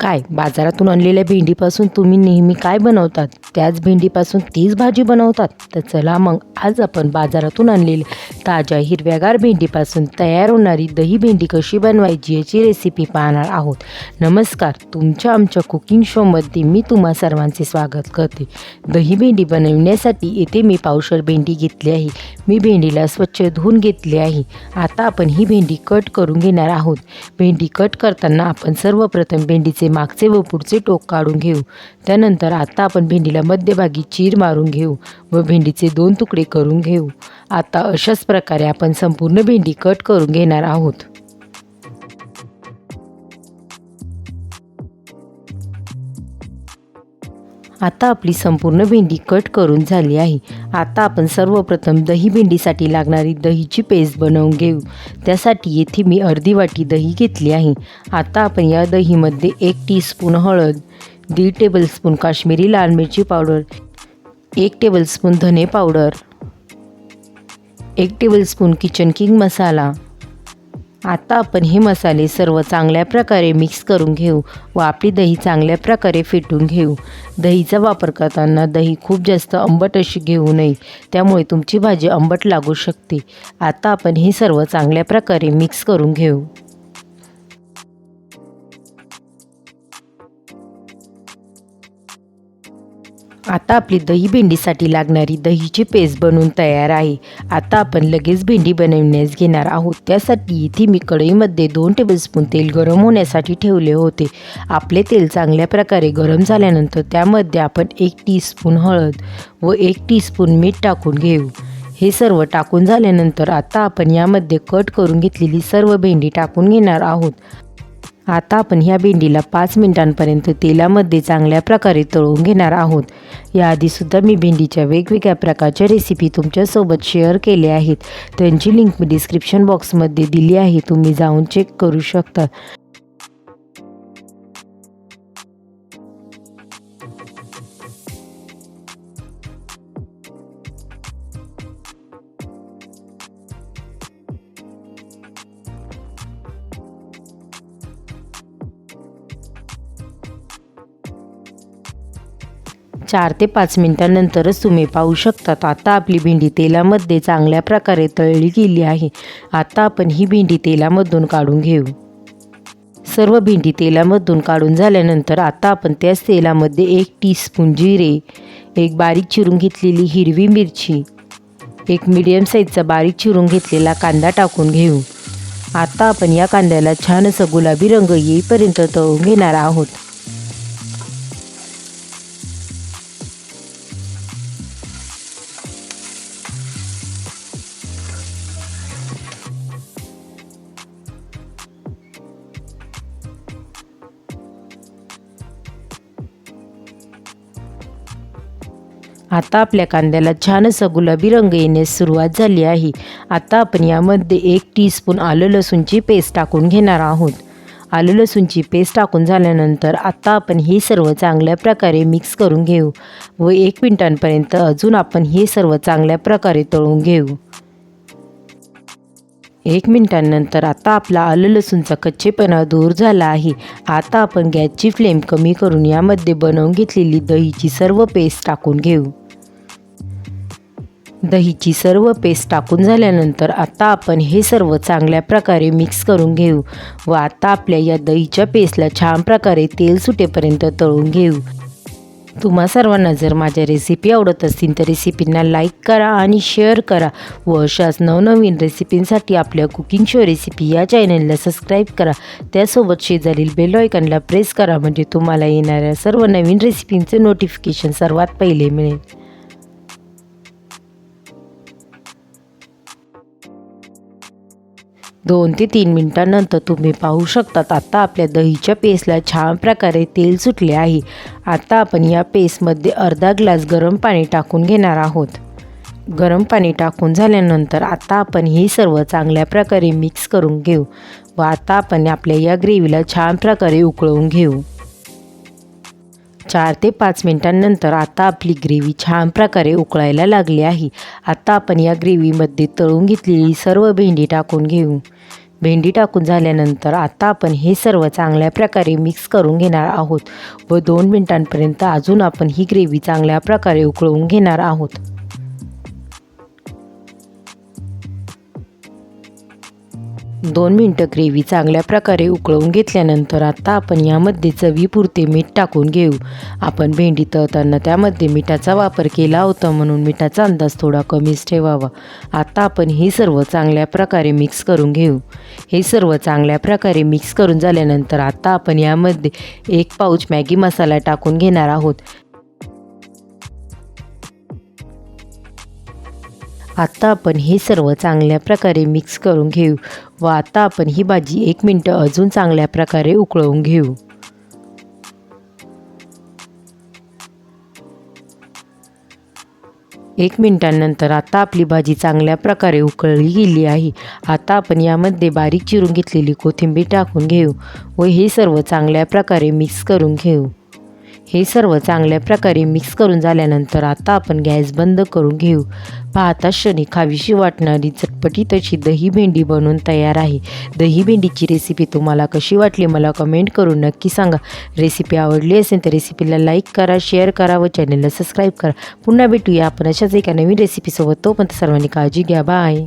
काय? बाजारातून आणलेल्या भेंडीपासून तुम्ही नेहमी काय बनवतात? त्याच भेंडीपासून तीच भाजी बनवतात? तर चला मग आज आपण बाजारातून आणलेली ताज्या हिरव्यागार भेंडीपासून तयार होणारी दही भेंडी कशी बनवायची याची रेसिपी पाहणार आहोत. नमस्कार तुमच्या आमच्या कुकिंग शोमध्ये मी तुम्हा सर्वांचे स्वागत करते. दही भेंडी बनवण्यासाठी येथे मी पावशर भेंडी घेतली आहे. मी भेंडीला स्वच्छ धुवून घेतली आहे. आता आपण ही भेंडी कट करून घेणार आहोत. भेंडी कट करताना आपण सर्वप्रथम भेंडीचे मागचे व पुढचे टोक काढून घेऊ. त्यानंतर आता आपण भेंडीला मध्यभागी चीर मारून घेऊ व भेंडीचे दोन तुकडे करून घेऊ. आता अशाच प्रकारे आपण संपूर्ण भेंडी कट करून घेणार आहोत. आता आपली संपूर्ण भेंडी कट करून झाली आहे. आता आपण सर्वप्रथम दही भेंडीसाठी लागणारी दहीची पेस्ट बनवून घेऊ. त्यासाठी येथे मी अर्धी वाटी दही घेतली आहे. आता आपण या दहीमध्ये एक टीस्पून हळद दीड टेबलस्पून काश्मीरी लाल मिरची पावडर एक टेबलस्पून धने पावडर एक टेबलस्पून किचन किंग मसाला आता आपण हे मसाले सर्व चांगल्या प्रकारे मिक्स करून घेऊ व आपली दही चांगल्या प्रकारे फेटून घेऊ. दहीचा वापर करताना दही खूप जास्त आंबट अशी घेऊ नये त्यामुळे तुमची भाजी आंबट लागू शकते. आता आपण हे सर्व चांगल्या प्रकारे मिक्स करून घेऊ. आता आपली दही भेंडीसाठी लागणारी दहीची पेस्ट बनवून तयार आहे. आता आपण लगेच भेंडी बनवण्यास घेणार आहोत. त्यासाठी इथे मी कढईमध्ये दोन टेबलस्पून तेल गरम होण्यासाठी ठेवले होते. आपले तेल चांगल्या प्रकारे गरम झाल्यानंतर त्यामध्ये आपण एक टीस्पून हळद व एक टीस्पून मीठ टाकून घेऊ. हे सर्व टाकून झाल्यानंतर आता आपण यामध्ये कट करून घेतलेली सर्व भेंडी टाकून घेणार आहोत. आता आपण ह्या भेंडीला पाच मिनिटांपर्यंत तेलामध्ये चांगल्या प्रकारे तळून घेणार आहोत. याआधीसुद्धा मी भेंडीच्या वेगवेगळ्या प्रकारच्या रेसिपी तुमच्यासोबत शेअर केल्या आहेत. त्यांची लिंक मी डिस्क्रिप्शन बॉक्समध्ये दिली आहे. तुम्ही जाऊन चेक करू शकता. चार ते पाच मिनिटांनंतरच तुम्ही पाहू शकतात. आता आपली भेंडी तेलामध्ये चांगल्या प्रकारे तळली गेली आहे. आता आपण ही भेंडी तेलामधून काढून घेऊ. सर्व भेंडी तेलामधून काढून झाल्यानंतर आता आपण त्याच तेलामध्ये एक टीस्पून जिरे एक बारीक चिरून घेतलेली हिरवी मिरची एक मीडियम साईजचा बारीक चिरून घेतलेला कांदा टाकून घेऊ. आता आपण या कांद्याला छान असं गुलाबी रंग येईपर्यंत तळून घेणार आहोत. आता आपल्या कांद्याला छान असा गुलाबी रंग येण्यास सुरुवात झाली आहे. आता आपण यामध्ये एक टीस्पून आलं लसूणची पेस्ट टाकून घेणार आहोत. आलं लसूणची पेस्ट टाकून झाल्यानंतर आत्ता आपण हे सर्व चांगल्या प्रकारे मिक्स करून घेऊ व एक मिनिटांपर्यंत अजून आपण हे सर्व चांगल्या प्रकारे तळून घेऊ. एक मिनिटांनंतर आता आपला आलं लसूणचा कच्चेपणा दूर झाला आहे. आता आपण गॅसची फ्लेम कमी करून यामध्ये बनवून घेतलेली दहीची सर्व पेस्ट टाकून घेऊ. दहीची सर्व पेस्ट टाकून झाल्यानंतर आता आपण हे सर्व चांगल्या प्रकारे मिक्स करून घेऊ व आता आपल्या या दहीच्या पेस्टला छान प्रकारे तेल सुटेपर्यंत तळून घेऊ. तुम्हा सर्वांना जर माझ्या रेसिपी आवडत असतील तर रेसिपींना लाईक करा आणि शेअर करा व अशाच नवनवीन रेसिपींसाठी आपल्या कुकिंग शो रेसिपी या चॅनलला सबस्क्राईब करा. त्यासोबत शेजारील बेल आयकनला प्रेस करा म्हणजे तुम्हाला येणाऱ्या सर्व नवीन रेसिपींचे नोटिफिकेशन सर्वात पहिले मिळेल. दोन ते तीन मिनटानंतर तुम्ही पाहू शकतात आता आपल्या दहीच्या पेस्टला छान प्रकारे तेल सुटले आहे. आता आपण या पेस्टमध्ये अर्धा ग्लास गरम पाणी टाकून घेणार आहोत. गरम पाणी टाकून झाल्यानंतर आता आपण हे सर्व चांगल्या प्रकारे मिक्स करून घेऊ व आता आपण आपल्या या ग्रेव्हीला छान प्रकारे उकळवून घेऊ. चार ते पाच मिनिटांनंतर आता आपली ग्रेव्ही छान प्रकारे उकळायला लागली आहे. आता आपण या ग्रेव्हीमध्ये तळून घेतलेली सर्व भेंडी टाकून घेऊ. भेंडी टाकून झाल्यानंतर आता आपण हे सर्व चांगल्या प्रकारे मिक्स करून घेणार आहोत व दोन मिनटांपर्यंत अजून आपण ही ग्रेव्ही चांगल्या प्रकारे उकळवून घेणार आहोत. दोन मिनटं ग्रेव्ही चांगल्या प्रकारे उकळवून घेतल्यानंतर आता आपण यामध्ये चवीपुरते मीठ टाकून घेऊ. आपण भेंडी तळताना त्यामध्ये मिठाचा वापर केला होता म्हणून मिठाचा अंदाज थोडा कमीच ठेवावा. आता आपण हे सर्व चांगल्या प्रकारे मिक्स करून घेऊ. हे सर्व चांगल्या प्रकारे मिक्स करून झाल्यानंतर आता आपण यामध्ये एक पाऊच मॅगी मसाला टाकून घेणार आहोत. आता आपण हे सर्व चांगल्या प्रकारे मिक्स करून घेऊ व आता आपण ही भाजी एक मिनटं अजून चांगल्या प्रकारे उकळवून घेऊ. एक मिनिटांनंतर आता आपली भाजी चांगल्या प्रकारे उकळली गेली आहे. आता आपण यामध्ये बारीक चिरून घेतलेली कोथिंबीर टाकून घेऊ व हे सर्व चांगल्या प्रकारे मिक्स करून घेऊ. हे सर्व चांगल्या प्रकारे मिक्स करून झाल्यानंतर आता आपण गॅस बंद करून घेऊ. पाहता क्षणी खावीशी वाटणारी चटपटीत अशी दही भेंडी बनवून तयार आहे. दही भेंडीची रेसिपी तुम्हाला कशी वाटली मला कमेंट करून नक्की सांगा. रेसिपी आवडली असेल तर रेसिपीला लाईक करा शेअर करा व चॅनलला सबस्क्राईब करा. पुन्हा भेटूया आपण अशाच एका नवीन रेसिपीसोबत तोपर्यंत सर्वांनी काळजी घ्या. बाय